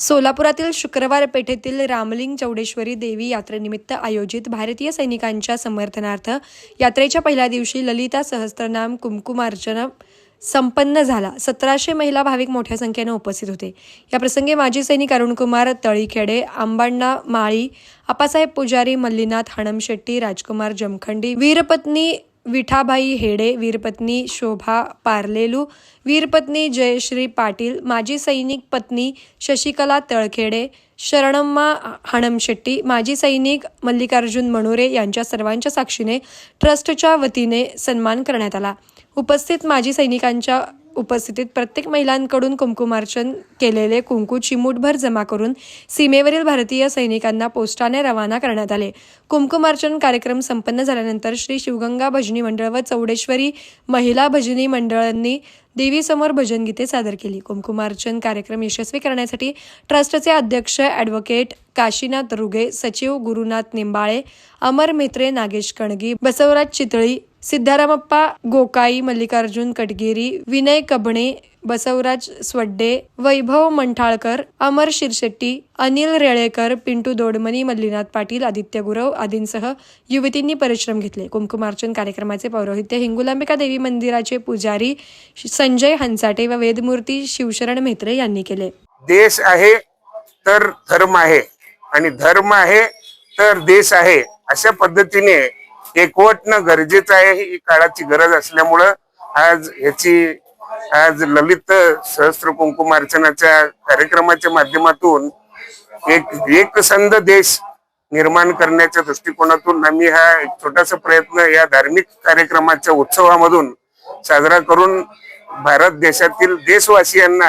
सोलापुरातील शुक्रवार पेठेतील रामलिंग चौडेश्वरी देवी यात्रेनिमित्त आयोजित भारतीय सैनिकांच्या समर्थनार्थ यात्रेच्या पहिल्या दिवशी ललिता सहस्त्रनाम कुमकुमार्चना संपन्न झाला. सतराशे महिला भाविक मोठ्या संख्येनं उपस्थित होते. या प्रसंगी माजी सैनिक अरुणकुमार तळीखेडे आंबाण्णा माळी आप्पासाहेब पुजारी मल्लीनाथ हणमशेट्टी राजकुमार जमखंडी वीरपत्नी विठाबाई हेडे वीरपत्नी शोभा पार्लेलू वीरपत्नी जयश्री पाटील माजी सैनिक पत्नी शशिकला तळखेडे शरणम्मा हणमशेट्टी माजी सैनिक मल्लिकार्जुन मणोरे यांच्या सर्वांच्या साक्षीने ट्रस्टच्या वतीने सन्मान करण्यात आला. उपस्थित माजी सैनिकांच्या उपस्थितीत प्रत्येक महिलांकडून कुंकुमार्चन केलेले कुंकू चिमूटभर जमा करून सीमेवरील भारतीय सैनिकांना पोस्टाने रवाना करण्यात आले. कुंकुमार्चन कार्यक्रम संपन्न झाल्यानंतर श्री शिवगंगा भजनी मंडळ व चौडेश्वरी महिला भजनी मंडळांनी देवीसमोर भजनगीते सादर केली. कुंकुमार्चन कार्यक्रम यशस्वी करण्यासाठी ट्रस्टचे अध्यक्ष ॲडव्होकेट काशीनाथ रुगे सचिव गुरुनाथ निंबाळे अमर मेत्रे नागेश कणगी बसवराज चितळी सिद्धारामप्पा गोकाई मल्लिकार्जुन कटगिरी विनय कबणे बसवराज स्वड्डे वैभव मंठाळकर अमर शिरशेट्टी अनिल रेळेकर पिंटू दोडमनी मल्लीनाथ पाटील आदित्य गुरव आदींसह युवतींनी परिश्रम घेतले. कुंकुमार्चन कार्यक्रमाचे पौरोहित्य हिंगुलांबिका देवी मंदिराचे पुजारी संजय हंसाटे व वेदमूर्ती शिवशरण मेत्रे यांनी केले. देश आहे तर धर्म आहे आणि धर्म आहे तर देश आहे अशा पद्धतीने एकवटणं गरजेचं आहे ही काळाची गरज असल्यामुळं आज ह्याची आज ललित सहस्त्र कुंकुमार्चनाच्या कार्यक्रमाच्या माध्यमातून एक एकसंध देश निर्माण करण्याच्या दृष्टिकोनातून आम्ही हा एक छोटासा प्रयत्न या धार्मिक कार्यक्रमाच्या उत्सवामधून साजरा करून भारत देशातील देशवासियांना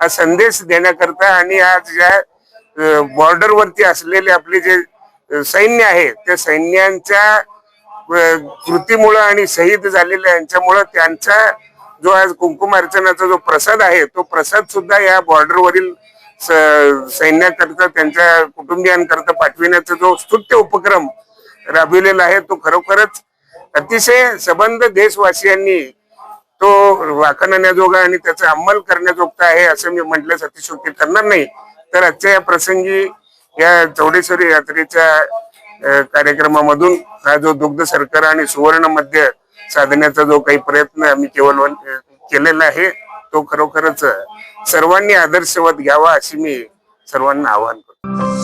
हा संदेश देण्याकरता आणि आज ज्या बॉर्डरवरती असलेले आपले जे सैन्य आहे त्या सैन्यांच्या कृतीमुळं आणि शहीद झालेल्या यांच्यामुळं त्यांचा जो आज कुंकुमार्चनाचा जो प्रसाद आहे तो प्रसाद सुद्धा या बॉर्डरवरील सैन्याकरता त्यांच्या कुटुंबियांकरता पाठविण्याचा जो स्तुत्य उपक्रम राबविलेला आहे तो खरोखरच अतिशय सबंध देशवासियांनी तो वाखणण्याजोगा आणि त्याचा अंमल करण्याजोगता आहे असं मी म्हटल्यास अतिशयोक्ती करणार नाही. तर आजच्या या प्रसंगी या चौडेश्वरी यात्रेच्या कार्यक्रमामधून हा जो दुग्ध सरकार आणि सुवर्ण मध्य साधण्याचा जो काही प्रयत्न आम्ही केवळ केलेला आहे तो खरोखरच सर्वांनी आदर्शवत घ्यावा अशी मी सर्वांना आवाहन करतो.